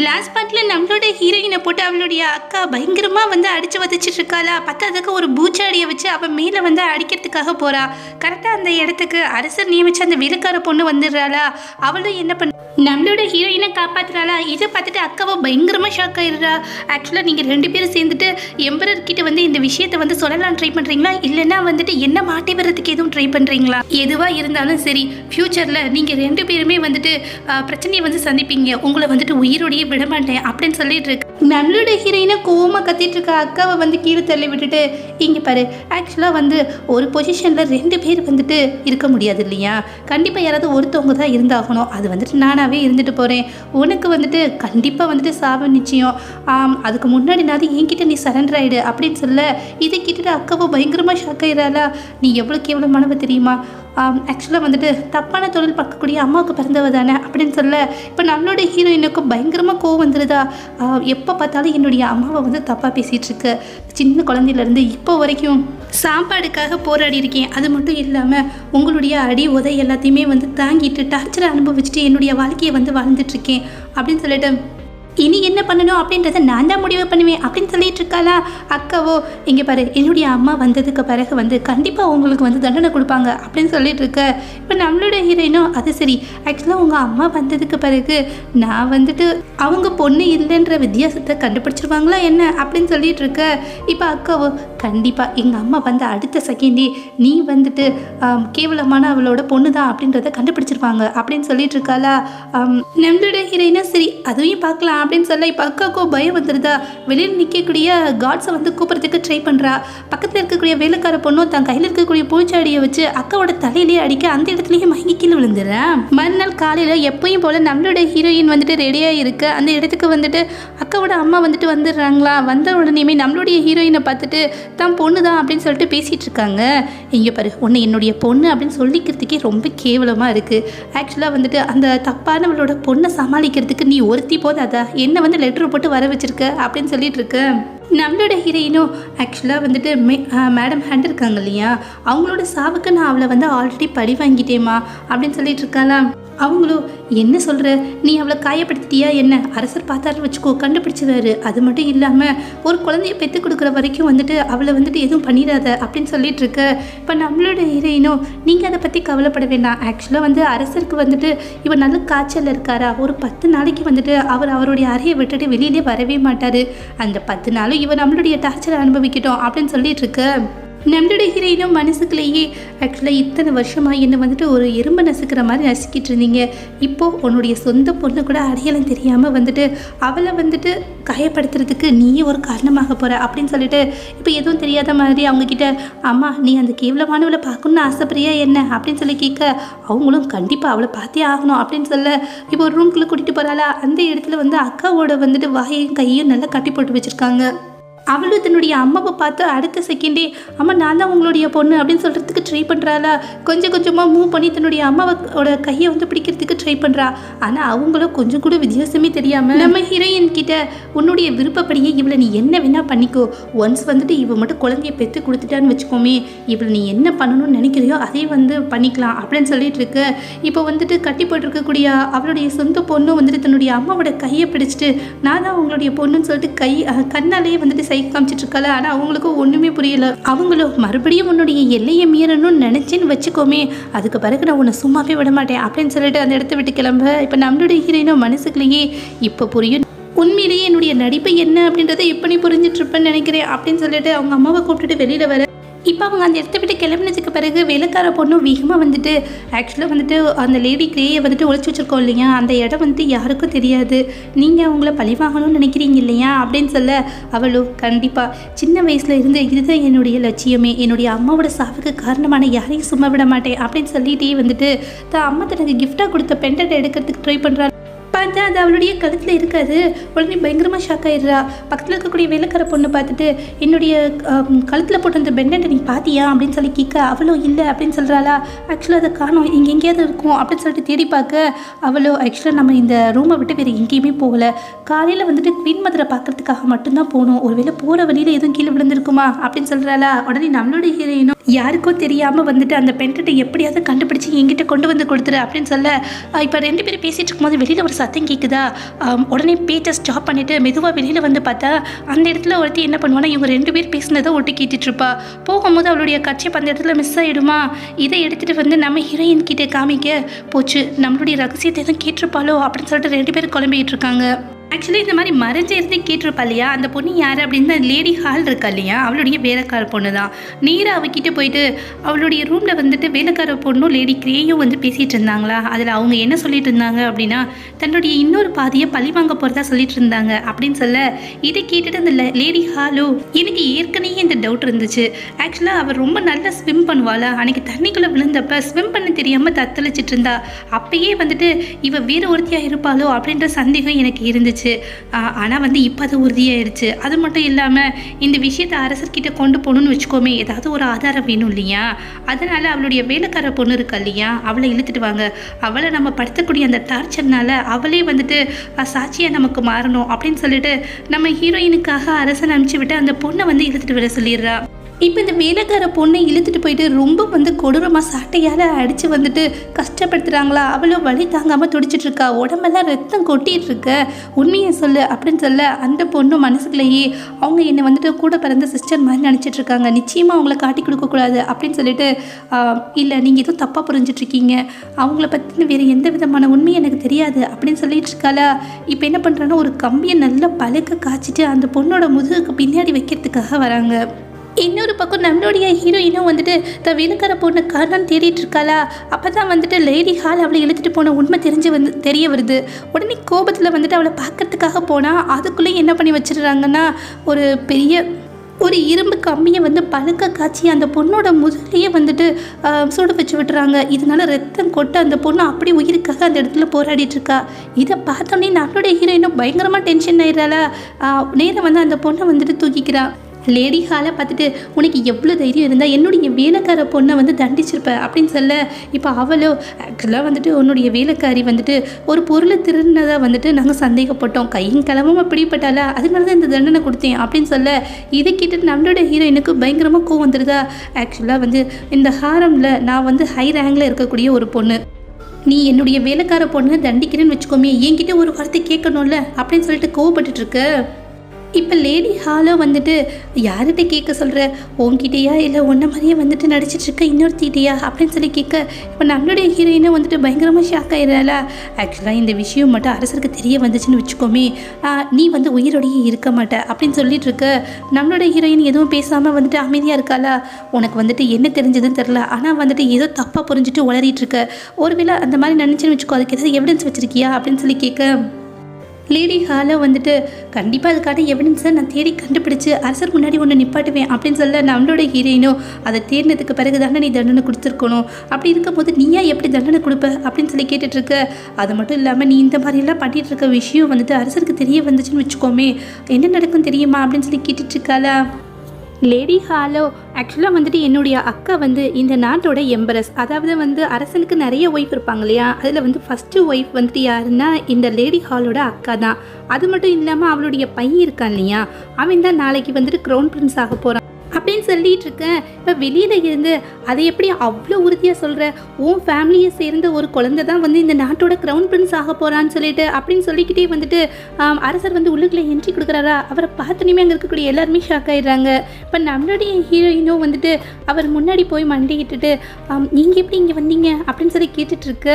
Last பாட்டில் நம்மளோட ஹீரோயினை போட்டு அவளுடைய அக்கா பயங்கரமாக வந்து அடித்து வதச்சிட்டு இருக்காளா? பத்தாததுக்கு ஒரு பூச்சாடியை வச்சு அவள் மேலே வந்து அடிக்கிறதுக்காக போகிறா கரெக்டாக அந்த இடத்துக்கு அரசர் நியமித்து அந்த விழுக்கார பொண்ணு வந்துடுறாளா? அவளும் என்ன பண்ண நம்மளோட ஹீரோயினை காப்பாத்துறாளா இதை பார்த்துட்டு அக்காவை பயங்கரமாக ஷாக் ஆயிடுறா. ஆக்சுவலாக நீங்கள் ரெண்டு பேரும் சேர்ந்துட்டு எம்பரர் கிட்ட வந்து இந்த விஷயத்தை வந்து சொல்லலாம் ட்ரை பண்ணுறீங்களா இல்லைன்னா வந்துட்டு என்ன மாட்டி வர்றதுக்கு எதுவும் ட்ரை பண்ணுறீங்களா எதுவாக இருந்தாலும் சரி ஃப்யூச்சரில் நீங்கள் ரெண்டு பேருமே வந்துட்டு பிரச்சனையை வந்து சந்திப்பீங்க. உங்களை வந்துட்டு உயிரோடையே விட மாட்டேன் அப்படின்னு சொல்லிட்டு இருக்கு. நம்மளோட ஹீரோயினை கோவமாக கத்திட்டு இருக்க அக்காவை வந்து கீழே தள்ளி விட்டுட்டு இங்கே பாரு ஆக்சுவலாக வந்து ஒரு பொசிஷனில் ரெண்டு பேர் வந்துட்டு இருக்க முடியாது இல்லையா? கண்டிப்பாக யாராவது ஒருத்தவங்க தான் இருந்தாகணும். அது வந்துட்டு நானாக நானாகவே இருந்துட்டு போகிறேன் உனக்கு வந்துட்டு கண்டிப்பாக வந்துட்டு சாப நிச்சயம். ஆம், அதுக்கு முன்னாடி நான் என்கிட்ட நீ சரண்டர் ஆகிடு அப்படின்னு சொல்ல இதை கேட்டுட்டு அக்காவும் பயங்கரமாக ஷாக் ஆயிடாளா நீ எவ்வளோ மனவு தெரியுமா? ஆக்சுவலாக வந்துட்டு தப்பான தொழில் பார்க்கக்கூடிய அம்மாவுக்கு பிறந்தவ தானே அப்படின்னு சொல்ல இப்போ நம்மளோட ஹீரோயினுக்கும் பயங்கரமாக கோவம் வந்துடுதா எப்போ பார்த்தாலும் என்னுடைய அம்மாவை வந்து தப்பாக பேசிகிட்ருக்கு சின்ன குழந்தையிலேருந்து இப்போ வரைக்கும் சாப்பாடுக்காக போராடி இருக்கேன் அது மட்டும் இல்லாமல் உங்களுடைய அடி உதை எல்லாத்தையுமே வந்து தாங்கிட்டு டார்ச்சரை அனுபவிச்சுட்டு என்னுடைய வாழ்க்கையை வந்து வாழ்ந்துட்டுருக்கேன். அப்படின்னு சொல்லிட்டு இனி என்ன பண்ணணும் அப்படின்றத நான் தான் முடிவு பண்ணுவேன் அப்படின்னு சொல்லிட்டு இருக்காளா? அக்காவோ இங்கே பாரு என்னுடைய அம்மா வந்ததுக்கு பிறகு வந்து கண்டிப்பாக உங்களுக்கு வந்து தண்டனை கொடுப்பாங்க அப்படின்னு சொல்லிட்டு இருக்க. இப்போ நம்மளோட ஹீரோயினும் அது சரி. ஆக்சுவலாக உங்கள் அம்மா வந்ததுக்கு பிறகு நான் வந்துட்டு அவங்க பொண்ணு இல்லைன்ற வித்தியாசத்தை கண்டுபிடிச்சிருவாங்களா என்ன அப்படின்னு சொல்லிட்டு இருக்க. இப்போ அக்காவோ கண்டிப்பாக எங்கள் அம்மா வந்து அடுத்த செகண்டே நீ வந்துட்டு கேவலமான அவளோட பொண்ணு தான் அப்படின்றத கண்டுபிடிச்சிருப்பாங்க அப்படின்னு சொல்லிட்டு இருக்காளா? நம்மளோட ஹீரோயினா சரி அதையும் பார்க்கலாம் அப்படின்னு சொல்ல இப்போ அக்காக்கோ பயம் வந்துடுதா வெளியில் நிற்கக்கூடிய காட்ஸை வந்து கூப்பிட்றதுக்கு ட்ரை பண்ணுறா பக்கத்தில் இருக்கக்கூடிய வேலைக்கார பொண்ணும் தன் கையில் இருக்கக்கூடிய பூச்சாடியை வச்சு அக்காவோட தலையிலேயே அடிக்க அந்த இடத்துலையும் மயங்கி கீழே விழுந்துடுறா மறுநாள் காலையில் எப்பயும் போல் நம்மளோட ஹீரோயின் வந்துட்டு ரெடியாக இருக்கு. அந்த இடத்துக்கு வந்துட்டு அக்காவோட அம்மா வந்துட்டு வந்துடுறாங்களா? வந்த உடனேயுமே நம்மளுடைய ஹீரோயினை பார்த்துட்டு தான் பொண்ணு தான் அப்படின்னு சொல்லிட்டு பேசிகிட்டு இருக்காங்க. இங்கே பாரு உன்னை என்னுடைய பொண்ணு அப்படின்னு சொல்லிக்கிறதுக்கே ரொம்ப கேவலமாக இருக்குது ஆக்சுவலாக வந்துட்டு அந்த தப்பானவளோட பொண்ணை சமாளிக்கிறதுக்கு நீ ஒருத்தி போதாதா? என்ன வந்து லெட்டர் போட்டு வர வச்சிருக்க? அப்படின்னு சொல்லிட்டு இருக்க. நம்மளோட ஹீரோயினும் ஆக்சுவலாக வந்துட்டு மே மேடம் ஹேண்ட் இருக்காங்க இல்லையா? அவங்களோட சாவுக்கு நான் அவளை வந்து ஆல்ரெடி பழி வாங்கிட்டேம்மா அப்படின்னு சொல்லிட்டு இருக்காளாம். அவங்களும் என்ன சொல்கிற நீ அவளை காயப்படுத்திட்டியா என்ன? அரசர் பார்த்தாரு வச்சுக்கோ கண்டுபிடிச்சிருவாரு அது மட்டும் இல்லாமல் ஒரு குழந்தைய பெற்று கொடுக்குற வரைக்கும் வந்துட்டு அவளை வந்துட்டு எதுவும் பண்ணிடாத அப்படின்னு சொல்லிட்டு இருக்க. இப்போ நம்மளோட ஹீரோயினும் நீங்கள் அதை பற்றி கவலைப்பட வேண்டாம் ஆக்சுவலாக வந்து அரசருக்கு வந்துட்டு இவர் நல்ல காய்ச்சல் இருக்காரா? ஒரு பத்து நாளைக்கு வந்துட்டு அவர் அவருடைய அறையை விட்டுட்டு வெளியிலே வரவே மாட்டார். அந்த பத்து நாளும் இவர் நம்மளுடைய டார்ச்சரை அனுபவிக்கட்டும் அப்படின்னு சொல்லிட்டு இருக்க. நம்பிடுகிறேனும் மனசுக்குள்ளேயே. ஆக்சுவலாக இத்தனை வருஷமாக என்ன வந்துட்டு ஒரு எறும்பை நசுக்கிற மாதிரி நசுக்கிட்டு இருந்தீங்க. இப்போது உன்னுடைய சொந்த பொண்ணு கூட அடையாளம் தெரியாமல் வந்துட்டு அவளை வந்துட்டு காயப்படுத்துறதுக்கு நீயே ஒரு காரணமாக போகிற அப்படின்னு சொல்லிட்டு இப்போ எதுவும் தெரியாத மாதிரி அவங்கக்கிட்ட அம்மா நீ அந்த கேவலமானவளை பார்க்கணுன்னு ஆசைப்படியா என்ன? அப்படின்னு சொல்லி கேட்க அவங்களும் கண்டிப்பாக அவளை பார்த்தே ஆகணும் அப்படின்னு சொல்ல இப்போ ஒரு ரூம்குள்ளே கூட்டிகிட்டு போகிறாளா அந்த இடத்துல வந்து அக்காவோட வந்துட்டு வாயையும் கையும் நல்லா கட்டி போட்டு வச்சுருக்காங்க. அவளும் தன்னுடைய அம்மாவை பார்த்து அடுத்த செகண்டே அம்மா நான் தான் உங்களுடைய பொண்ணு அப்படின்னு சொல்கிறதுக்கு ட்ரை பண்ணுறாளா கொஞ்சம் கொஞ்சமாக மூவ் பண்ணி தன்னுடைய அம்மாவோட கையை வந்து பிடிக்கிறதுக்கு ட்ரை பண்ணுறா ஆனால் அவங்களும் கொஞ்சம் கூட வித்தியாசமே தெரியாமல் நம்ம ஹீரோயின் கிட்ட உன்னுடைய விருப்பப்படியே இவளை நீ என்ன வேணால் பண்ணிக்கோ. ஒன்ஸ் வந்துட்டு இவ மட்டும் குழந்தைய பெற்று கொடுத்துட்டான்னு வச்சுக்கோமே இவளை நீ என்ன பண்ணணும்னு நினைக்கிறியோ அதே வந்து பண்ணிக்கலாம் அப்படின்னு சொல்லிட்டு இருக்கு. இப்போ வந்துட்டு கட்டி போட்டிருக்கக்கூடிய அவளுடைய சொந்த பொண்ணும் வந்துட்டு தன்னுடைய அம்மாவோட கையை பிடிச்சிட்டு நான் தான் உங்களுடைய பொண்ணுன்னு சொல்லிட்டு கை கண்ணாலேயே வந்துட்டு சைக் காமிச்சிட்டு இருக்காள ஆனால் அவங்களுக்கும் ஒன்றுமே புரியல. அவங்களும் மறுபடியும் உன்னுடைய எல்லையை மீறணும்னு நினச்சேன்னு வச்சுக்கோமே அதுக்கு பிறகு நான் உன்னை சும்மாவே விட மாட்டேன் அப்படின்னு சொல்லிட்டு அந்த இடத்த விட்டு கிளம்ப. இப்போ நம்மளுடைய ஹீரோயினோ மனசுக்குள்ளேயே இப்போ புரியும். உண்மையிலேயே என்னுடைய நடிப்பு என்ன அப்படின்றத இப்போ நீ புரிஞ்சிட்டு நினைக்கிறேன் அப்படின்னு சொல்லிட்டு அவங்க அம்மாவை கூப்பிட்டுட்டு வெளியில் வர இப்போ அவங்க அந்த இடத்த விட்டு கிளம்புனதுக்கு பிறகு வேலைக்கார பொண்ணும் வேகமாக வந்துட்டு ஆக்சுவலாக வந்துட்டு அந்த லேடி கிரேயை வந்துட்டு ஒழிச்சு வச்சிருக்கோம் இல்லையா? அந்த இடம் வந்துட்டு யாருக்கும் தெரியாது. நீங்கள் அவங்கள பழி வாங்கணும்னு நினைக்கிறீங்க இல்லையா? அப்படின்னு சொல்ல அவளும் கண்டிப்பாக சின்ன வயசில் இருந்து இதுதான் என்னுடைய லட்சியமே. என்னுடைய அம்மாவோட சாவுக்கு காரணமான யாரையும் சும்மா விட மாட்டேன் அப்படின்னு சொல்லிட்டே வந்துட்டு தான் அம்மா தனக்கு கிஃப்டாக கொடுத்த பெண்டட் எடுக்கிறதுக்கு ட்ரை பண்ணுறாரு பார்த்தா அது அவளுடைய கழுத்தில் இருக்காது. உடனே பயங்கரமாக ஷாக் ஆயிடுறா. பக்கத்தில் இருக்கக்கூடிய வேலைக்கார பொண்ணு பார்த்துட்டு என்னுடைய கழுத்தில் போட்டு அந்த பெண்டன்ட்டை நீ பார்த்தியா அப்படின்னு சொல்லி கேட்க அவளோ இல்லை அப்படின்னு சொல்கிறாளா ஆக்சுவலாக அதை காணோம். இங்கே எங்கேயாவது இருக்கும் அப்படின்னு சொல்லிட்டு தேடி பார்க்க அவளோ ஆக்சுவலாக நம்ம இந்த ரூமை விட்டு வேறு எங்கேயுமே போகல. காலையில் வந்துட்டு குவீன் மதுரை பார்க்கறதுக்காக மட்டும்தான் போகணும் ஒருவேளை போகிற வழியில் எதுவும் கீழே விழுந்திருக்குமா? அப்படின்னு சொல்கிறாளா உடனே நம்மளோட ஹீரோயினும் யாருக்கோ தெரியாமல் வந்துட்டு அந்த பெண்கிட்ட எப்படியாவது கண்டுபிடிச்சி என்கிட்ட கொண்டு வந்து கொடுத்துரு அப்படின்னு சொல்ல இப்போ ரெண்டு பேரும் பேசிகிட்டு இருக்கும்போது வெளியில் ஒரு சத்தம் கேட்குதா உடனே பேச்சை ஸ்டாப் பண்ணிவிட்டு மெதுவாக வெளியில் வந்து பார்த்தா அந்த இடத்துல ஒருத்தி என்ன பண்ணுவானா இவங்க ரெண்டு பேர் பேசினதை ஒட்டு கேட்டுட்ருப்பா போகும்போது அவளுடைய கட்சி அந்த இடத்துல மிஸ் ஆகிடுமா இதை எடுத்துகிட்டு வந்து நம்ம ஹீரோயின் கிட்டே காமிக்க போச்சு. நம்மளுடைய ரகசியத்தை எதுவும் கேட்டிருப்பாளோ அப்படின்னு சொல்லிட்டு ரெண்டு பேரும் குழம்பிட்டு இருக்காங்க. ஆக்சுவலி இந்த மாதிரி மறைஞ்சு இருந்து கேட்டிருப்பா இல்லையா? அந்த பொண்ணு யார் அப்படின்னு லேடி ஹால் இருக்கா இல்லையா? அவளுடைய வேலைக்கார பொண்ணு தான் நீரை அவகிட்ட போயிட்டு அவளுடைய ரூமில் வந்துட்டு வேலைக்கார பொண்ணும் லேடி கிரேயும் வந்து பேசிகிட்டு இருந்தாங்களா? அதில் அவங்க என்ன சொல்லிட்டு இருந்தாங்க அப்படின்னா தன்னுடைய இன்னொரு பாதியை பழி வாங்க போகிறதா சொல்லிட்டு இருந்தாங்க அப்படின்னு சொல்ல இதை கேட்டுட்டு அந்த லேடி ஹாலோ எனக்கு ஏற்கனவே இந்த டவுட் இருந்துச்சு. ஆக்சுவலாக அவள் ரொம்ப நல்லா ஸ்விம் பண்ணுவாளா? அன்னைக்கு தண்ணிக்குள்ளே விழுந்தப்ப ஸ்விம் பண்ண தெரியாமல் தத்தளிச்சிட்டு இருந்தா. அப்பயே வந்துட்டு இவ வேறு ஒருத்தியாக இருப்பாளோ அப்படின்ற சந்தேகம் எனக்கு இருந்துச்சு. ஆனால் வந்து இப்போ அது உறுதியாயிடுச்சு அது மட்டும் இல்லாமல் இந்த விஷயத்தை அரசர்கிட்ட கொண்டு போகணும்னு வச்சுக்கோமே ஏதாவது ஒரு ஆதாரம் வேணும் இல்லையா? அதனால் அவளுடைய வேலைக்கார பொண்ணு இருக்கா இல்லையா? அவளை இழுத்துட்டு வாங்க. அவளை நம்ம படுத்தக்கூடிய அந்த டார்ச்சர்னால அவளே வந்துட்டு சாட்சியாக நமக்கு மாறணும் அப்படின்னு சொல்லிட்டு நம்ம ஹீரோயினுக்காக அரசன் அனுப்பிச்சு விட்டு அந்த பொண்ணை வந்து இழுத்துட்டு வர சொல்லிடுறா. இப்போ இந்த வேலைக்கார பொண்ணை இழுத்துட்டு போயிட்டு ரொம்ப வந்து கொடூரமாக சாட்டையால் அடித்து வந்துட்டு கஷ்டப்படுத்துகிறாங்களா அவளும் வலி தாங்காமல் துடிச்சிட்டு இருக்கா? உடம்பெல்லாம் ரத்தம் கொட்டிட்டு இருக்க? உண்மையை சொல்லு அப்படின்னு சொல்ல அந்த பொண்ணு மனசுக்குள்ளேயே அவங்க என்னை வந்துட்டு கூட பிறந்த சிஸ்டர் மாதிரி நினச்சிட்டு இருக்காங்க. நிச்சயமாக அவங்கள காட்டி கொடுக்கக்கூடாது அப்படின்னு சொல்லிட்டு இல்லை நீங்கள் எதுவும் தப்பாக புரிஞ்சிட்டு இருக்கீங்க. அவங்கள பற்றின வேறு எந்த விதமான உண்மை எனக்கு தெரியாது அப்படின்னு சொல்லிட்டு இருக்காளா? இப்போ என்ன பண்ணுறான்னா ஒரு கம்பியை நல்லா பழுக்க காய்ச்சிட்டு அந்த பொண்ணோட முதுகுக்கு பின்னாடி வைக்கிறதுக்காக வராங்க. இன்னொரு பக்கம் நம்மளுடைய ஹீரோயினும் வந்துட்டு த வேலைக்கார பொண்ணு காரணம் தேடிட்டு இருக்காளா? அப்போ தான் வந்துட்டு லேடி ஹால் அவளை இழுத்துட்டு போன உண்மை தெரிஞ்சு வந்து தெரிய வருது. உடனே கோபத்தில் வந்துட்டு அவளை பார்க்கறதுக்காக போனால் அதுக்குள்ளே என்ன பண்ணி வச்சிடுறாங்கன்னா ஒரு பெரிய ஒரு இரும்பு கம்மியை வந்து பழுக்க காய்ச்சி அந்த பொண்ணோட முதலையே வந்துட்டு ஆஹ், சுட வச்சு விட்டுறாங்க. இதனால ரத்தம் கொட்டு அந்த பொண்ணு அப்படி உயிருக்காக அந்த இடத்துல போராடிட்டுருக்கா இதை பார்த்தோன்னே நம்மளுடைய ஹீரோயினும் பயங்கரமாக டென்ஷன் ஆயிடுறாளா? நேரம் வந்து அந்த பொண்ணை வந்துட்டு தூக்கிக்கிறான் லேடி ஹாலை பார்த்துட்டு உனக்கு எவ்வளோ தைரியம் இருந்தால் என்னுடைய வேலைக்கார பொண்ணை வந்து தண்டிச்சிருப்ப? அப்படின்னு சொல்ல இப்போ அவளோ ஆக்சுவலாக வந்துட்டு உன்னுடைய வேலைக்காரி வந்துட்டு ஒரு பொருளை திருடினதாக வந்துட்டு நாங்கள் சந்தேகப்பட்டோம். கையும் கிளம்பும் பிடிப்பட்டாலா அதனால தான் இந்த தண்டனை கொடுத்தேன். அப்படின்னு சொல்ல இதை கேட்டு நம்மளோட ஹீரோயினுக்கு பயங்கரமாக கோவம் வந்துடுதா ஆக்சுவலாக வந்து இந்த ஹாரமில் நான் வந்து ஹை ரேங்கில் இருக்கக்கூடிய ஒரு பொண்ணு. நீ என்னுடைய வேலைக்கார பொண்ணை தண்டிக்கிறேன்னு வச்சுக்கோமே என்கிட்ட ஒரு வார்த்தை கேட்கணும்ல? அப்படின்னு சொல்லிட்டு கோவப்பட்டுட்டு இருக்க. இப்போ லேடி ஹாலோ வந்துட்டு யார்கிட்ட கேட்க சொல்கிற உன்கிட்டயா இல்லை ஒன்றை மாதிரியே வந்துட்டு நடிச்சிட்ருக்க இன்னொருத்திட்டியா? அப்படின்னு சொல்லி கேட்க இப்போ நம்மளுடைய ஹீரோயினும் வந்துட்டு பயங்கரமாக ஷாக் ஆயிடுறாளா? ஆக்சுவலாக இந்த விஷயம் மட்டும் அரசருக்கு தெரிய வந்துச்சுன்னு வச்சுக்கோமே. நீ வந்து உயிரோடையே இருக்க மாட்ட அப்படின்னு சொல்லிட்டு இருக்க நம்மளோட ஹீரோயின் எதுவும் பேசாமல் வந்துட்டு அமைதியாக இருக்காளா? உனக்கு வந்துட்டு என்ன தெரிஞ்சதுன்னு தெரில ஆனால் வந்துட்டு ஏதோ தப்பாக புரிஞ்சுட்டு உளறிட்டு இருக்க. ஒருவேளை அந்த மாதிரி நினச்சின்னு வச்சுக்கோ அதுக்கு எதாவது எவிடன்ஸ் வச்சிருக்கியா? அப்படின்னு சொல்லி கேட்க லேடி ஹாலை வந்துட்டு கண்டிப்பாக அதுக்கான எவிடன்ஸை நான் தேடி கண்டுபிடிச்சு அரசர் முன்னாடி ஒன்று நிப்பாட்டுவேன் அப்படின்னு சொல்ல நம்மளோட ஹீரோயினும் அதை தேடினதுக்கு பிறகு தானே நீ தண்டனை கொடுத்துருக்கணும். அப்படி இருக்கும்போது நீயா எப்படி தண்டனை கொடுப்ப அப்படின்னு சொல்லி கேட்டுட்ருக்க. அது மட்டும் இல்லாமல் நீ இந்த மாதிரிலாம் பண்ணிகிட்டு இருக்க விஷயம் வந்துட்டு அரசருக்கு தெரிய வந்துச்சுன்னு வச்சுக்கோமே. என்ன நடக்கும் தெரியுமா அப்படின்னு சொல்லி கேட்டுட்டு லேடி ஹாலோ ஆக்சுவலாக வந்துட்டு என்னுடைய அக்கா வந்து இந்த நாட்டோட எம்பரஸ் அதாவது வந்து அரசனுக்கு நிறைய ஒய்ஃப் இருப்பாங்க இல்லையா? அதில் வந்து ஃபஸ்ட்டு ஒய்ஃப் வந்துட்டு யாருன்னா இந்த லேடி ஹாலோட அக்கா தான். அது மட்டும் இல்லாமல் அவளுடைய பையன் இருக்கான் இல்லையா? அவன் தான் நாளைக்கு வந்துட்டு க்ரௌன் பிரின்ஸ் ஆக போகிறான் அப்படின்னு சொல்லிட்டு இருக்கேன் இப்போ வெளியில் இருந்து அதை எப்படி அவ்வளோ உறுதியாக சொல்கிற உன் ஃபேமிலியை சேர்ந்த ஒரு குழந்தை தான் வந்து இந்த நாட்டோட க்ரௌன் பிரின்ஸ் ஆக போகிறான்னு சொல்லிட்டு அப்படின்னு சொல்லிக்கிட்டே வந்துட்டு அரசர் வந்து உள்ளுக்குள்ளே என்ட்ரி கொடுக்குறாரா? அவரை பார்த்தோன்னே அங்கே இருக்கக்கூடிய எல்லாருமே ஷாக் ஆயிடுறாங்க. இப்போ நம்மளுடைய ஹீரோயினும் வந்துட்டு அவர் முன்னாடி போய் மண்டிக்கிட்டுட்டு நீங்கள் எப்படி இங்கே வந்தீங்க? அப்படின்னு சொல்லி கேட்டுட்டு இருக்க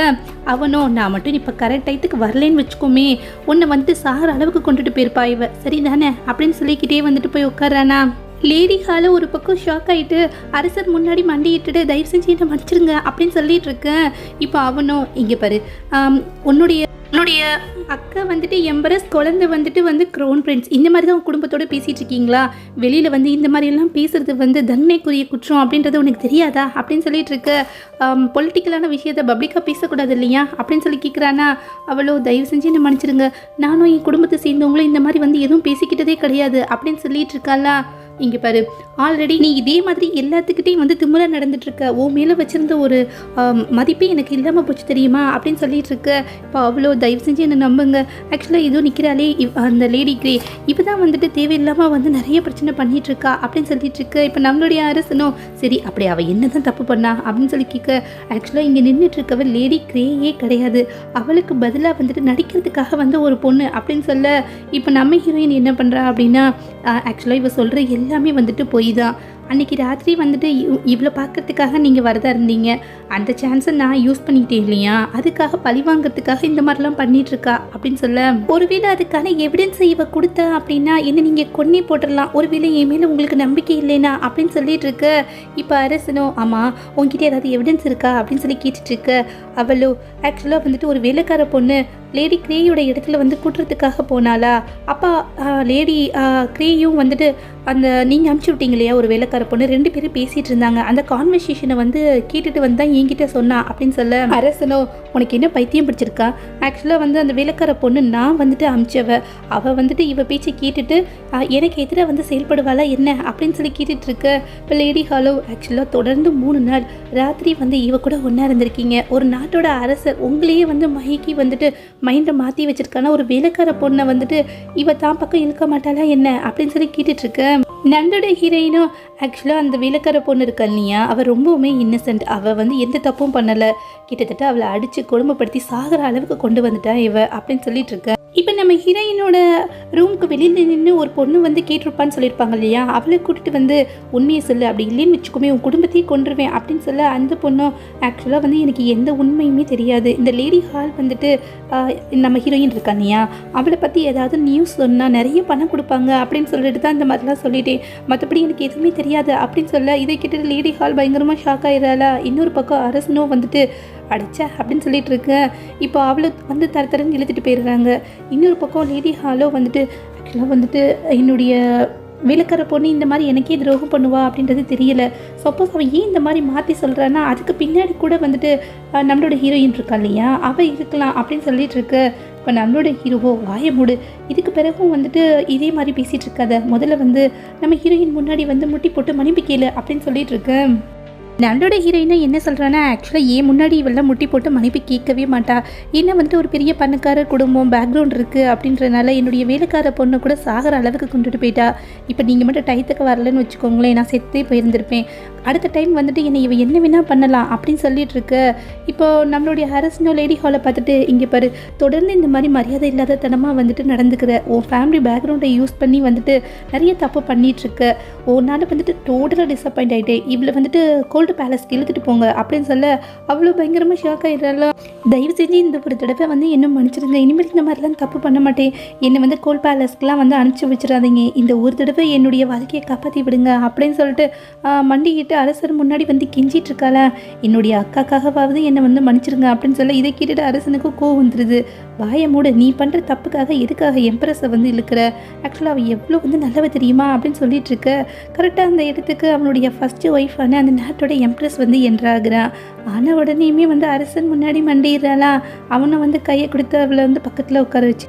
அவனும் நான் மட்டும் இப்போ கரெக்ட் டயத்துக்கு வரலன்னு வச்சுக்கோமே. உன்னை வந்துட்டு சாகிற அளவுக்கு கொண்டுட்டு போயிருப்பா இவ. சரிதானே? அப்படின்னு சொல்லிக்கிட்டே வந்துட்டு போய் உட்காரானா லேடி ஹால ஒரு பக்கம் ஷாக் ஆகிட்டு அரசர் முன்னாடி மண்டியிட்டுட்டு தயவு செஞ்சு என்னை மன்னிச்சிருங்க அப்படின்னு சொல்லிட்டு இருக்கேன். இப்போ அவனும் இங்கே பாரு உன்னுடைய உன்னுடைய அக்கா வந்துட்டு எம்பரஸ் குழந்தை வந்துட்டு வந்து க்ரௌன் பிரின்ஸ் இந்த மாதிரி தான் உன் குடும்பத்தோட பேசிகிட்டு இருக்கீங்களா? வெளியில் வந்து இந்த மாதிரி எல்லாம் பேசுறது வந்து தண்டனைக்குரிய குற்றம் அப்படின்றது உனக்கு தெரியாதா? அப்படின்னு சொல்லிட்டு இருக்க பொலிட்டிக்கலான விஷயத்த பப்ளிக்காக பேசக்கூடாது இல்லையா? அப்படின்னு சொல்லி கேட்குறானா அவளோ தயவு செஞ்சு என்ன மன்னிச்சிருங்க. நானும் என் குடும்பத்தை சேர்ந்தவங்களும் இந்த மாதிரி வந்து எதுவும் பேசிக்கிட்டதே கிடையாது. அப்படின்னு சொல்லிட்டு இருக்காளா இங்கே பாரு ஆல்ரெடி நீ இதே மாதிரி எல்லாத்துக்கிட்டையும் வந்து திமுறை நடந்துட்டு இருக்க மேலே வச்சிருந்த ஒரு மதிப்பே எனக்கு இல்லாமல் போச்சு தெரியுமா? அப்படின்னு சொல்லிட்டு இருக்க இப்போ அவ்வளோ தயவு செஞ்சு என்னை நம்புங்க. ஆக்சுவலாக இதோ நிற்கிறாளே அந்த லேடி கிரே இப்போ தான் வந்துட்டு தேவையில்லாமல் வந்து நிறைய பிரச்சனை பண்ணிட்டு இருக்கா அப்படின்னு சொல்லிட்டு இருக்க இப்போ நம்மளுடைய அரசனும் சரி அப்படி அவள் என்ன தான் தப்பு பண்ணா அப்படின்னு சொல்லி கேட்க ஆக்சுவலாக இங்கே நின்றுட்டு இருக்கவ லேடி கிரேயே கிடையாது. அவளுக்கு பதிலாக வந்துட்டு நடிக்கிறதுக்காக வந்த ஒரு பொண்ணு அப்படின்னு சொல்ல இப்போ நம்ம ஹீரோயின் என்ன பண்ணுறா அப்படின்னா ஆக்சுவலாக இவ சொல்கிற எல்லாமே வந்துட்டு பொய் தான் அன்னைக்கு ராத்திரி வந்துட்டு இவ்- இவ்வளோ பார்க்கறதுக்காக நீங்கள் வரதா இருந்தீங்க. அந்த சான்ஸை நான் யூஸ் பண்ணிக்கிட்டேன் இல்லையா? அதுக்காக பழி வாங்குறதுக்காக இந்த மாதிரிலாம் பண்ணிகிட்ருக்கா அப்படின்னு சொல்ல ஒருவேளை அதுக்கான எவிடன்ஸை இவ கொடுத்தா அப்படின்னா என்ன நீங்கள் கொன்னே போட்டுடலாம். ஒருவேளை என் மேலே உங்களுக்கு நம்பிக்கை இல்லைனா அப்படின்னு சொல்லிட்டு இருக்க. இப்போ அரசனோ ஆமாம் உங்ககிட்ட ஏதாவது எவிடன்ஸ் இருக்கா? அப்படின்னு சொல்லி கேட்டுட்டு இருக்க. அவளோ ஆக்சுவலாக வந்துட்டு ஒரு வேலைக்கார பொண்ணு லேடி கிரேயோட இடத்துல வந்து கூட்டுறதுக்காக போனாளா? அப்பா லேடி கிரேயும் வந்துட்டு அந்த நீங்கள் அனுப்பிச்சி விட்டீங்க இல்லையா ஒரு வேலைக்கார பொண்ணு ரெண்டு பேரும் பேசிகிட்டு இருந்தாங்க. அந்த கான்வர்சேஷனை வந்து கேட்டுட்டு வந்து தான் என்கிட்ட சொன்னா அப்படின்னு சொல்ல அரசனோ உனக்கு என்ன பைத்தியம் பிடிச்சிருக்கா? ஆக்சுவலாக வந்து அந்த வேலைக்கார பொண்ணு நான் வந்துட்டு அமிச்சவ. அவள் வந்துட்டு இவ பேச்சை கேட்டுட்டு எனக்கு எதிராக வந்து செயல்படுவாளா என்ன? அப்படின்னு சொல்லி கேட்டுட்டு இருக்க இப்போ லேடி ஹாலோ ஆக்சுவலாக தொடர்ந்து மூணு நாள் ராத்திரி வந்து இவ கூட ஒன்றா இருந்திருக்கீங்க. ஒரு நாட்டோட அரசர் உங்களையே வந்து மயக்கி வந்துட்டு மைண்டை மாற்றி வச்சிருக்கானா ஒரு வேலைக்கார பொண்ணை வந்துட்டு இவ தான் பக்கம் இழுக்க மாட்டாளா என்ன? அப்படின்னு சொல்லி கேட்டுட்டு இருக்க ஆக்சுவலாக அந்த வேலைக்கார பொண்ணு இருக்கா இல்லையா? அவள் ரொம்பவுமே இன்னசென்ட் அவள் வந்து எந்த தப்பும் பண்ணலை. கிட்டத்தட்ட அவளை அடித்து கொடுமைப்படுத்தி சாகிற அளவுக்கு கொண்டு வந்துட்டா இவ அப்படின்னு சொல்லிட்டு இருக்க. இப்போ நம்ம ஹீரோயினோட ரூமுக்கு வெளியில் நின்று ஒரு பொண்ணு வந்து கேட்டிருப்பான்னு சொல்லியிருப்பாங்க இல்லையா? அவளை கூட்டிட்டு வந்து உண்மையை சொல்லு அப்படி இல்லைன்னு வச்சுக்கோமே உன் குடும்பத்தையும் கொண்டுருவேன் அப்படின்னு சொல்ல அந்த பொண்ணும் ஆக்சுவலாக வந்து எனக்கு எந்த உண்மையுமே தெரியாது. இந்த லேடி ஹால் வந்துட்டு நம்ம ஹீரோயின் இருக்கா இல்லையா? அவளை பற்றி ஏதாவது நியூஸ் சொன்னால் நிறைய பணம் கொடுப்பாங்க அப்படின்னு சொல்லிட்டு தான் இந்த மாதிரிலாம் சொல்லிட்டேன். மற்றபடி எனக்கு எதுவுமே தெரியாது அப்படின்னு சொல்ல இதை கேட்டுட்டு லேடி ஹால் பயங்கரமாக ஷாக் ஆயிடுறாளா? இன்னொரு பக்கம் அரசனும் வந்துட்டு அடைச்ச அப்படின்னு சொல்லிட்டு இருக்கேன் இப்போ அவளை வந்து தர தரன்னு இழுத்துட்டு போயிடுறாங்க. இன்னொரு பக்கம் லேடி ஹாலோ வந்துட்டு ஆக்சுவலாக வந்துட்டு என்னுடைய வேலைக்கார பொண்ணு இந்த மாதிரி எனக்கே துரோகம் பண்ணுவா அப்படின்றது தெரியல. சப்போஸ் அவள் ஏன் இந்த மாதிரி மாற்றி சொல்கிறான்னா அதுக்கு பின்னாடி கூட வந்துட்டு நம்மளோட ஹீரோயின் இருக்கா இல்லையா? அவள் இருக்கலாம் அப்படின்னு சொல்லிட்டு இருக்க. இப்போ நம்மளோட ஹீரோவோ வாய மூடு. இதுக்கு பிறகும் வந்துட்டு இதே மாதிரி பேசிகிட்டு இருக்காத. முதல்ல வந்து நம்ம ஹீரோயின் முன்னாடி வந்து முட்டி போட்டு மன்னிப்பு கேளு அப்படின்னு சொல்லிட்டு இருக்கேன் நம்மளோட ஹீரோயினை என்ன சொல்கிறான்னா ஆக்சுவலாக ஏன் முன்னாடி இவெல்லாம் முட்டி போட்டு மன்னிப்பு கேட்கவே மாட்டா? என்ன வந்துட்டு ஒரு பெரிய பணக்கார குடும்பம் பேக்ரவுண்ட் இருக்குது அப்படின்றனால என்னுடைய வேலைக்கார பொண்ணு கூட சாகிற அளவுக்கு கொண்டுட்டு போயிட்டா. இப்போ நீங்கள் மட்டும் டயத்துக்கு வரலன்னு வச்சுக்கோங்களேன் நான் செத்தே போயிருந்திருப்பேன். அடுத்த டைம் வந்துட்டு என்னை இவ என்ன வேணால் பண்ணலாம் அப்படின்னு சொல்லிட்டு இருக்க. இப்போ நம்மளுடைய அரசனோ லேடி ஹாலை பார்த்துட்டு இங்கே பாரு தொடர்ந்து இந்த மாதிரி மரியாதை இல்லாத தனமாக வந்துட்டு நடந்துக்கிற உன் ஃபேமிலி பேக்ரவுண்டை யூஸ் பண்ணி வந்துட்டு நிறைய தப்பு பண்ணிகிட்ருக்கு உன்னால் வந்துட்டு டோட்டலாக டிசப்பாயிண்ட் ஆகிட்டேன் இவ்வளோ வந்துட்டு கோல்டு பேலஸ்க்கு இழுத்துட்டு போங்க அப்படின்னு சொல்ல அவ்வளோ பயங்கரமாக ஷாக் ஆகிடுறாள் தயவு செஞ்சு இந்த ஒரு தடவை வந்து என்ன மன்னிச்சிருங்க இனிமேல் இந்த மாதிரிலாம் தப்பு பண்ண மாட்டேன். என்னை வந்து கோல் பேலஸ்க்குலாம் வந்து அனுப்பிச்சி வச்சிடாதீங்க. இந்த ஒரு தடவை என்னுடைய வாழ்க்கையை காப்பாற்றி விடுங்க அப்படின்னு சொல்லிட்டு மண்டிக்கிட்டு அரசர் முன்னாடி வந்து கெஞ்சிட்டு இருக்காள. என்னுடைய அக்காக்காகவாவது என்னை வந்து மன்னிச்சிருங்க அப்படின்னு சொல்ல இதை கேட்டுட்டு அரசனுக்கு கோவம் வந்துடுது வாய நீ பண்ணுற தப்புக்காக எதுக்காக எம்ப்ரஸை வந்து இழுக்கிற? ஆக்சுவலாக அவள் எவ்வளோ வந்து நல்லவ தெரியுமா அப்படின்னு சொல்லிட்டு இருக்க. கரெக்டாக அந்த இடத்துக்கு அவனுடைய ஃபஸ்ட்டு ஒய்ஃபான அந்த நாட்டோட எம்ப்ரஸ் வந்து என்றாகிறான் ஆன உடனேயுமே வந்து அரசன் முன்னாடி மண்டிடுறாளா அவனை வந்து கையை கொடுத்து அவளை வந்து பக்கத்தில் உட்கார வச்சு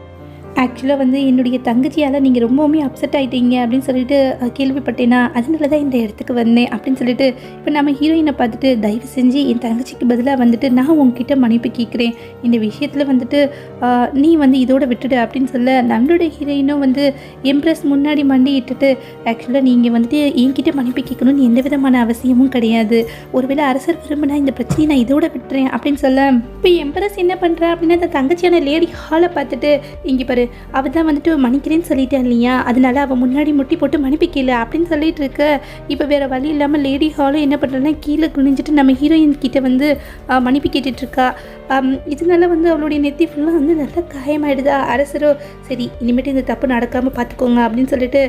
ஆக்சுவலாக வந்து என்னுடைய தங்கச்சியால் நீங்கள் ரொம்பவுமே அப்செட் ஆகிட்டீங்க அப்படின்னு சொல்லிட்டு கேள்விப்பட்டேன்னா அதனால தான் இந்த இடத்துக்கு வந்தேன் அப்படின்னு சொல்லிட்டு இப்போ நம்ம ஹீரோயினை பார்த்துட்டு தயவு செஞ்சு என் தங்கச்சிக்கு பதிலாக வந்துட்டு நான் உங்ககிட்ட மன்னிப்பு கேட்குறேன். இந்த விஷயத்தில் வந்துட்டு நீ வந்து இதோட விட்டுடு அப்படின்னு சொல்ல நம்மளுடைய ஹீரோயினும் வந்து எம்ப்ரஸ் முன்னாடி மண்டி இட்டுட்டு ஆக்சுவலாக நீங்கள் வந்துட்டு என்கிட்ட மன்னிப்பு கேட்கணும்னு எந்த விதமான அவசியமும் கிடையாது. ஒருவேளை அரசர் விரும்பினா இந்த பிரச்சனையை நான் இதோட விட்டுறேன் அப்படின்னு சொல்ல இப்போ எம்ப்ரஸ் என்ன பண்ணுறா அப்படின்னா அந்த தங்கச்சியான லேடி ஹாலை பார்த்துட்டு இங்கே பாரு அவள் தான் வந்துட்டு மன்னிக்கிறேன்னு சொல்லிட்டேன் இல்லையா? அதனால அவள் முன்னாடி முட்டி போட்டு மன்னிப்பிக்கல அப்படின்னு சொல்லிட்டு இருக்க. இப்போ வேறு வழி இல்லாமல் லேடி ஹாலும் என்ன பண்ணுறேன்னா கீழே குனிஞ்சிட்டு நம்ம ஹீரோயின் கிட்டே வந்து மன்னிப்பு கேட்டுட்ருக்கா இதனால வந்து அவளுடைய நெத்தி ஃபுல்லாக வந்து நல்லா காயமாயிடுதா? அரசரோ சரி இனிமேட்டு இந்த தப்பு நடக்காமல் பார்த்துக்கோங்க அப்படின்னு சொல்லிட்டு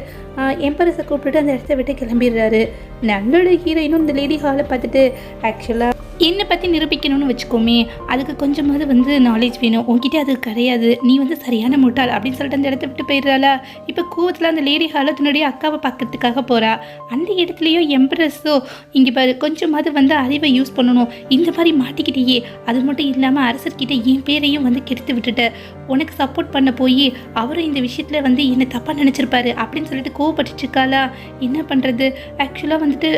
எம்பரஸை கூப்பிட்டுட்டு அந்த இடத்த விட்டு கிளம்பிடுறாரு. நம்மளோட ஹீரோயினும் இந்த லேடி ஹாலை பார்த்துட்டு ஆக்சுவலாக என்னை பற்றி நிரூபிக்கணும்னு வச்சுக்கோமே அதுக்கு கொஞ்சமாவது வந்து நாலேஜ் வேணும். உன்கிட்ட அது கிடையாது. நீ வந்து சரியான முட்டாள் அப்படின்னு சொல்லிட்டு அந்த இடத்த விட்டு போயிடுறாளா? இப்போ கோவத்தில் அந்த லேடி ஹாலோ தன்னுடைய அக்காவை பார்க்கறதுக்காக போகிறா அந்த இடத்துலையோ எம்ப்ரஸோ இங்கே பாரு கொஞ்சமாவது வந்து அறிவை யூஸ் பண்ணணும். இந்த மாதிரி மாட்டிக்கிட்டேயே. அது மட்டும் இல்லாமல் அரசர்கிட்ட என் பேரையும் வந்து கெடுத்து விட்டுட்ட. உனக்கு சப்போர்ட் பண்ண போய் அவரும் இந்த விஷயத்தில் வந்து என்னை தப்பாக நினச்சிருப்பாரு அப்படின்னு சொல்லிட்டு கோவப்பட்டுருக்காளா இருக்காளா? என்ன பண்ணுறது ஆக்சுவலாக வந்துட்டு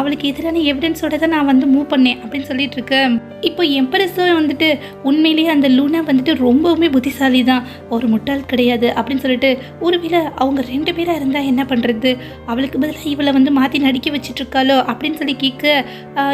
அவளுக்கு எதிரான எவிடன்ஸோட தான் நான் வந்து மூவ் பண்ணேன். அப்படின்னு சொல்லிட்டு இருக்கேன் இப்போ எம்பரஸும் வந்துட்டு உண்மையிலேயே அந்த லூனா வந்துட்டு ரொம்பவுமே புத்திசாலி தான் ஒரு முட்டாள் கிடையாது அப்படின்னு சொல்லிட்டு ஒருவேளை அவங்க ரெண்டு பேராக இருந்தால் என்ன பண்ணுறது அவளுக்கு பதிலாக இவளை வந்து மாற்றி நடிக்க வச்சிட்டு இருக்காளோ அப்படின்னு சொல்லி கேட்க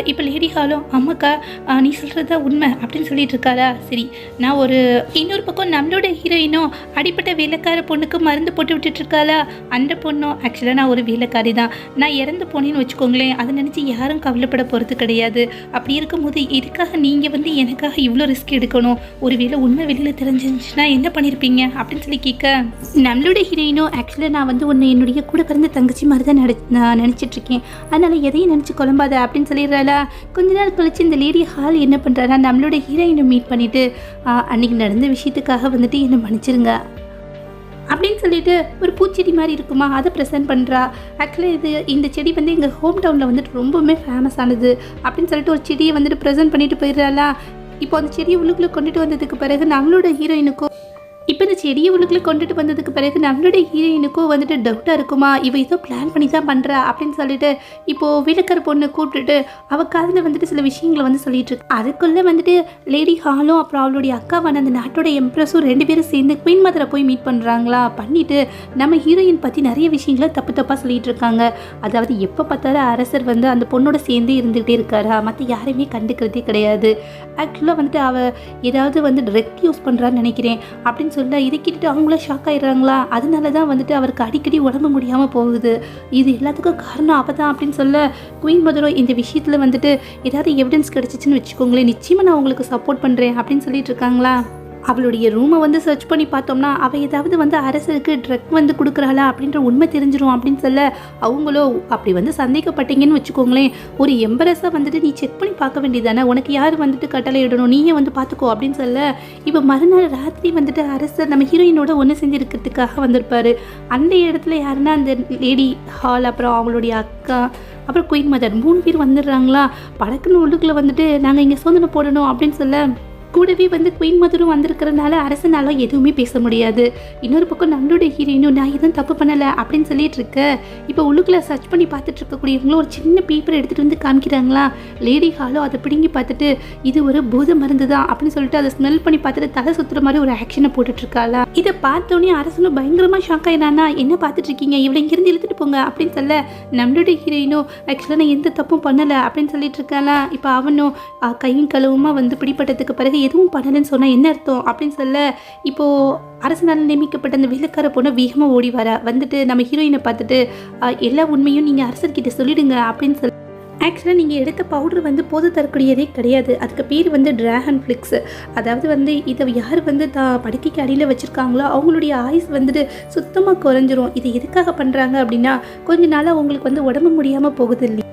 இப்போ லேடி ஹாலும் அம்மாக்கா நீ சொல்கிறது தான் உண்மை? அப்படின்னு சொல்லிட்டு இருக்காளா சரி நான் ஒரு இன்னொரு பக்கம் நம்மளோட ஹீரோயினும் அடிப்பட்ட வேலைக்கார பொண்ணுக்கு மருந்து போட்டு விட்டுட்டு இருக்காளா அந்த பொண்ணும் ஆக்சுவலாக நான் ஒரு வேலைக்காரி தான் நான் இறந்து போனேன்னு வச்சுக்கோங்களேன் அதை நினச்சி யாரும் கவலைப்பட போகிறது கிடையாது. அப்படி இருக்கும்போது இதுக்காக நீங்கள் வந்து எனக்காக இவ்வளோ ரிஸ்க் எடுக்கணும்? ஒருவேளை உண்மை வெளியில் தெரிஞ்சிருந்துச்சுன்னா என்ன பண்ணியிருப்பீங்க அப்படின்னு சொல்லி கேட்க நம்மளோட ஹீரோயினும் ஆக்சுவலாக நான் வந்து ஒன்று என்னுடைய கூட பிறந்த தங்கச்சி மாதிரி தான் நடி நான் நினச்சிட்ருக்கேன் அதனால் எதையும் நினச்சி குழம்பாத அப்படின்னு சொல்லிடுறாளா? கொஞ்ச நாள் கழிச்சு இந்த லேடி ஹால் என்ன பண்ணுறாரா நம்மளோட ஹீரோயினை மீட் பண்ணிவிட்டு அன்னைக்கு நடந்த விஷயத்துக்காக வந்துட்டு என்னை மன்னிச்சிருங்க. அப்படின்னு சொல்லிட்டு ஒரு பூச்செடி மாதிரி இருக்குமா? அதை ப்ரெசென்ட் பண்ணுறா ஆக்சுவலி இது இந்த செடி வந்து எங்கள் ஹோம் டவுனில் வந்துட்டு ரொம்பவுமே ஃபேமஸ் ஆனது. அப்படின்னு சொல்லிட்டு ஒரு செடியை வந்துட்டு ப்ரெசென்ட் பண்ணிட்டு போயிடுறாளா? இப்போ அந்த செடியை உள்ளுக்குள்ளே கொண்டுட்டு வந்ததுக்கு பிறகு நம்மளோட ஹீரோயினுக்கும் இப்போ இந்த செடியை உள்ளுக்குள்ளே கொண்டுட்டு வந்ததுக்கு பிறகு நம்மளுடைய ஹீரோயினுக்கும் வந்துட்டு டவுட்டாக இருக்குமா? இவ ஏதோ பிளான் பண்ணி தான் பண்ணுறா அப்படின்னு சொல்லிட்டு இப்போது வீட்டுக்கார பொண்ணை கூப்பிட்டுட்டு அவள் காதில் வந்துட்டு சில விஷயங்களை வந்து சொல்லிட்டு இருக்கு. அதுக்குள்ளே வந்துட்டு லேடி ஹாலும் அப்புறம் அவளுடைய அக்காவான அந்த நாட்டோட எம்ப்ரஸும் ரெண்டு பேரும் சேர்ந்து குயின் மதரை போய் மீட் பண்ணுறாங்களா பண்ணிட்டு நம்ம ஹீரோயின் பற்றி நிறைய விஷயங்களை தப்பு தப்பாக சொல்லிட்டு இருக்காங்க. அதாவது எப்போ பார்த்தாலும் அரசர் வந்து அந்த பொண்ணோட சேர்ந்து இருந்துகிட்டே இருக்காரா? மற்ற யாரையுமே கண்டுக்கிறதே கிடையாது. ஆக்சுவலாக வந்துட்டு அவள் ஏதாவது வந்து ட்ரெக் யூஸ் பண்ணுறான்னு நினைக்கிறேன் அப்படின்னு சொல்ல இதை கேட்டுட்டு அவங்களும் ஷாக் ஆயிடுறாங்களா? அதனால தான் வந்துட்டு அவருக்கு அடிக்கடி உடம்பு முடியாமல் போகுது. இது எல்லாத்துக்கும் காரணம் அவள் தான் அப்படின்னு சொல்ல குயின் மதுரோ இந்த விஷயத்தில் வந்துட்டு ஏதாவது எவிடன்ஸ் கிடச்சிச்சின்னு வச்சுக்கோங்களேன். நிச்சயமாக நான் உங்களுக்கு சப்போர்ட் பண்ணுறேன் அப்படின்னு சொல்லிட்டு இருக்காங்களா? அவளுடைய ரூமை வந்து சர்ச் பண்ணி பார்த்தோம்னா அவள் ஏதாவது வந்து அரசருக்கு ட்ரக் வந்து கொடுக்குறாளா அப்படின்ற உண்மை தெரிஞ்சிடும் அப்படின்னு சொல்ல அவங்களோ அப்படி வந்து சந்தேகப்பட்டீங்கன்னு வச்சுக்கோங்களேன். ஒரு எம்பரஸாக வந்துட்டு நீ செக் பண்ணி பார்க்க வேண்டியதானே உனக்கு யார் வந்துட்டு கட்டளை இடணும் நீயே வந்து பார்த்துக்கோ அப்படின்னு சொல்ல இப்போ மறுநாள் ராத்திரி வந்துட்டு அரசர் நம்ம ஹீரோயினோட ஒன்று செஞ்சுருக்கிறதுக்காக வந்திருப்பார். அந்த இடத்துல யாருன்னா அந்த லேடி ஹால் அப்புறம் அவங்களுடைய அக்கா அப்புறம் குயின் மதர் மூணு பேர் வந்துடுறாங்களா? படக்குன்னு உள்ளுக்குள்ளே வந்துட்டு நாங்கள் இங்கே சோதனை போடணும் அப்படின்னு சொல்ல கூடவே வந்து குயின் மதுரும் வந்திருக்கிறதுனால அரசனால எதுவுமே பேச முடியாது. இன்னொரு பக்கம் நம்மளோட ஹீரோயினும் நான் எதுவும் தப்பு பண்ணலை அப்படின்னு சொல்லிட்டு இருக்க இப்போ உள்ளுக்குள்ளே சர்ச் பண்ணி பார்த்துட்டு இருக்கக்கூடியவங்களும் ஒரு சின்ன பேப்பர் எடுத்துகிட்டு வந்து காமிக்கிறாங்களா? லேடி ஹாலோ அதை பிடுங்கி பார்த்துட்டு இது ஒரு பூத மருந்து தான் அப்படின்னு சொல்லிட்டு அதை ஸ்மெல் பண்ணி பார்த்துட்டு தலை சுத்துற மாதிரி ஒரு ஆக்ஷனை போட்டுட்டு இருக்காளா இதை பார்த்தோன்னே அரசனும் பயங்கரமா ஷாக் ஆயிடானா என்ன பார்த்துட்டு இருக்கீங்க? இவ்வளோ இங்கிருந்து இழுத்துட்டு போங்க அப்படின்னு சொல்ல நம்மளோட ஹீரோயினும் ஆக்சுவலாக நான் எந்த தப்பும் பண்ணலை அப்படின்னு சொல்லிட்டு இருக்காளா? இப்போ அவனும் கையும் கழுவுமா வந்து பிடிப்பட்டதுக்கு பிறகு எதுவும் பண்ணலைன்னு சொன்னால் என்ன அர்த்தம் அப்படின்னு சொல்ல இப்போது அரசனால் நியமிக்கப்பட்ட அந்த வேலைக்கார பொண்ணை வேகமாக ஓடி வர. வந்துட்டு நம்ம ஹீரோயினை பார்த்துட்டு எல்லா உண்மையும் நீங்கள் அரசர்கிட்ட சொல்லிடுங்க அப்படின்னு சொல்லி ஆக்சுவலாக நீங்கள் எடுத்த பவுடர் வந்து போது தரக்கூடியதே கிடையாது. அதுக்கு பேர் வந்து ட்ராகன் ஃப்ளிக்ஸ் அதாவது வந்து இதை யார் வந்து தான் படுக்கைக்கு அடியில் வச்சுருக்காங்களோ அவங்களுடைய ஆயுஸ் வந்துட்டு சுத்தமாக குறைஞ்சிரும். இது எதுக்காக பண்ணுறாங்க அப்படின்னா கொஞ்ச நாளாக அவங்களுக்கு வந்து உடம்பு முடியாமல் போகுது இல்லையா?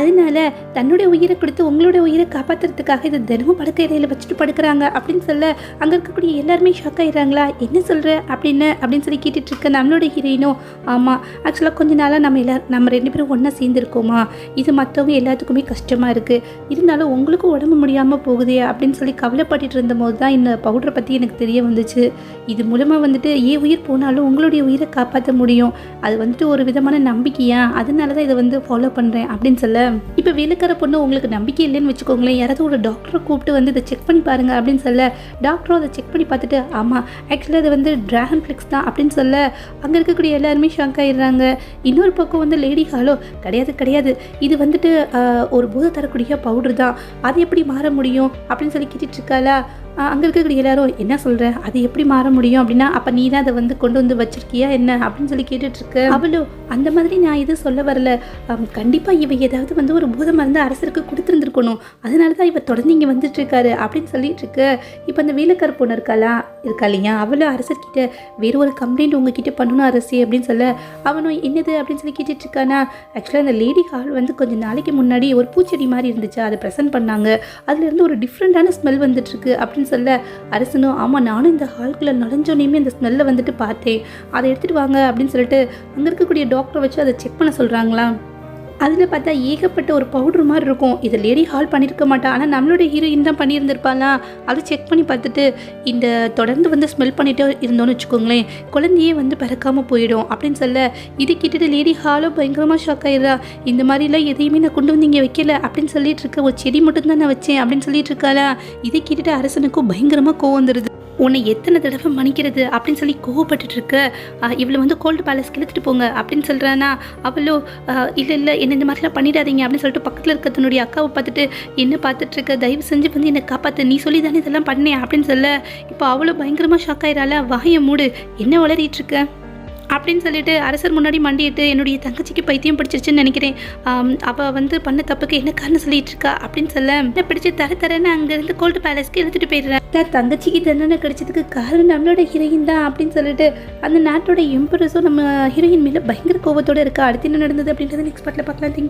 அதனால தன்னுடைய உயிரை கொடுத்து உங்களுடைய உயிரை காப்பாற்றுறதுக்காக இது தினமும் படுக்க இடையில வச்சுட்டு படுக்கிறாங்க அப்படின்னு சொல்ல அங்கே இருக்கக்கூடிய எல்லாருமே ஷாக் ஆயிடுறாங்களா? என்ன சொல்கிற அப்படின்னு அப்படின்னு சொல்லி கேட்டுட்டு இருக்க நம்மளோட ஹீரோயினும் ஆமாம் ஆக்சுவலாக கொஞ்ச நாளாக நம்ம எல்லா நம்ம ரெண்டு பேரும் ஒன்றா சேர்ந்துருக்கோமா? இது மற்றவங்க எல்லாத்துக்குமே கஷ்டமாக இருக்குது இருந்தாலும் உங்களுக்கும் உடம்பு முடியாமல் போகுதே அப்படின்னு சொல்லி கவலைப்பட்டுட்டு இருந்தபோது தான் இந்த பவுடரை பற்றி எனக்கு தெரிய வந்துச்சு. இது மூலமாக வந்துட்டு ஏன் உயிர் போனாலும் உங்களுடைய உயிரை காப்பாற்ற முடியும். அது வந்துட்டு ஒரு விதமான நம்பிக்கையா? அதனால தான் இதை வந்து ஃபாலோ பண்ணுறேன் அப்படின்னு சொல்ல இப்போ வேலைக்கார பொண்ணு உங்களுக்கு நம்பிக்கை இல்லைன்னு வச்சுக்கோங்களேன். யாராவது ஒரு டாக்டரை கூப்பிட்டு வந்து இதை செக் பண்ணி பாருங்க அப்படின்னு சொல்ல டாக்டரும் அதை செக் பண்ணி பார்த்துட்டு ஆமாம் ஆக்சுவலாக அது வந்து டிராகன் ஃப்ளிக்ஸ் தான் அப்படின்னு சொல்ல அங்கே இருக்கக்கூடிய எல்லாருமே ஷாக் ஆயிடுறாங்க. இன்னொரு பக்கம் வந்து லேடி ஹாலோ கிடையாது கிடையாது. இது வந்துட்டு ஒரு போதை தரக்கூடிய பவுடர் தான். அது எப்படி மாற முடியும்? அப்படின்னு சொல்லி கேட்டுட்டு இருக்காளா? அங்கே இருக்கக்கூடிய எல்லாரும் என்ன சொல்கிற அது எப்படி மாற முடியும்? அப்படின்னா அப்போ நீ தான் அதை வந்து கொண்டு வந்து வச்சிருக்கியா? என்ன? அப்படின்னு சொல்லி கேட்டுட்டு இருக்க அவளோ அந்த மாதிரி நான் எதுவும் சொல்ல வரல. கண்டிப்பாக இவ ஏதாவது வந்து ஒரு பூத மருந்து அரசருக்கு கொடுத்துருந்துருக்கணும். அதனால தான் இவ தொடர்ந்து இங்கே வந்துட்டு இருக்காரு அப்படின்னு சொல்லிட்டு இருக்கு இப்போ அந்த வேலைக்கார பொண்ணு இருக்காளா? இருக்கா இல்லையா? அவளும் அரசர்கிட்ட வேற ஒரு கம்ப்ளைண்ட் உங்ககிட்ட பண்ணணும் அரசி அப்படின்னு சொல்ல அவனும் என்னது? அப்படின்னு சொல்லி கேட்டுட்டு இருக்கானா ஆக்சுவலாக அந்த லேடி ஹால் வந்து கொஞ்சம் நாளைக்கு முன்னாடி ஒரு பூச்செடி மாதிரி இருந்துச்சு. அதை ப்ரெசென்ட் பண்ணாங்க. அதுலேருந்து ஒரு டிஃப்ரெண்ட்டான ஸ்மெல் வந்துட்டு இருக்கு அப்படின்னு சொல்ல அரசனும் ஆமாம் நானும் இந்த ஹால்குள்ளே நுழைஞ்சோனையுமே அந்த ஸ்மெல்லை வந்துட்டு பார்த்தேன். அதை எடுத்துகிட்டு வாங்க அப்படின்னு சொல்லிட்டு அங்கே இருக்கக்கூடிய டாக்டரை வச்சு அதை செக் பண்ண சொல்கிறாங்களா அதில் பார்த்தா ஏகப்பட்ட ஒரு பவுடர் மாதிரி இருக்கும். இதை லேடி ஹால் பண்ணியிருக்க மாட்டா. ஆனால் நம்மளோட ஹீரோயின் தான் பண்ணியிருந்திருப்பாளா? அதை செக் பண்ணி பார்த்துட்டு இந்த தொடர்ந்து வந்து ஸ்மெல் பண்ணிகிட்டே இருந்தோம்னு வச்சுக்கோங்களேன் குழந்தையே வந்து பிறக்காமல் போயிடும் அப்படின்னு சொல்ல இது கேட்டுட்டு லேடி ஹாலும் பயங்கரமாக ஷாக் ஆயிடுறா. இந்த மாதிரிலாம் எதையுமே நான் கொண்டு வந்து இங்கே வைக்கல அப்படின்னு சொல்லிட்டு இருக்க ஒரு செடி மட்டும்தான் நான் வச்சேன் அப்படின்னு சொல்லிட்டு இருக்காளா? இதை கேட்டுட்டு அரசனுக்கும் பயங்கரமாக கோவம் வந்துடுது உன்னை எத்தனை தடவை மன்னிக்கிறது அப்படின்னு சொல்லி கோவப்பட்டுட்டு இருக்க இவளை வந்து கோல்டு பேலஸ்க்கு இழுத்துட்டு போங்க அப்படின்னு சொல்கிறானா அவளோ இல்லை இல்லை என்ன இந்த மாதிரிலாம் பண்ணிடாதீங்க அப்படின்னு சொல்லிட்டு பக்கத்தில் இருக்க தன்னுடைய அக்காவை பார்த்துட்டு என்ன பார்த்துட்டு இருக்க தயவு செஞ்சு வந்து என்னை காப்பாற்று நீ சொல்லி தானே இதெல்லாம் பண்ணேன் அப்படின்னு சொல்ல இப்போ அவ்வளோ பயங்கரமாக ஷாக் ஆயிடால வாயை மூடு என்ன வளரிட்டு இருக்க அப்படின்னு சொல்லிட்டு அரசர் முன்னாடி மண்டிட்டு என்னுடைய தங்கச்சிக்கு பைத்தியம் பிடிச்சிருச்சுன்னு நினைக்கிறேன். அவள் வந்து பண்ண தப்புக்கு என்ன காரணம் சொல்லிட்டு இருக்கா அப்படின்னு சொல்ல என்ன பிடிச்சி தர தரன்னு அங்கேருந்து கோல்டு பேலஸ்க்கு எழுத்துட்டு போயிடுறேன். தான் தங்கச்சிக்கு தண்டனை கிடைச்சதுக்கு காரணம் நம்மளோட ஹீரோயின் தான் அப்படின்னு சொல்லிட்டு அந்த நாட்டோட எம்பரஸும் நம்ம ஹீரோயின் மேலே பயங்கர கோபத்தோடு இருக்கா? அடுத்து என்ன நடந்தது அப்படின்றத நெக்ஸ்ட் பார்ட்டில் பார்க்கலாம். திங்க்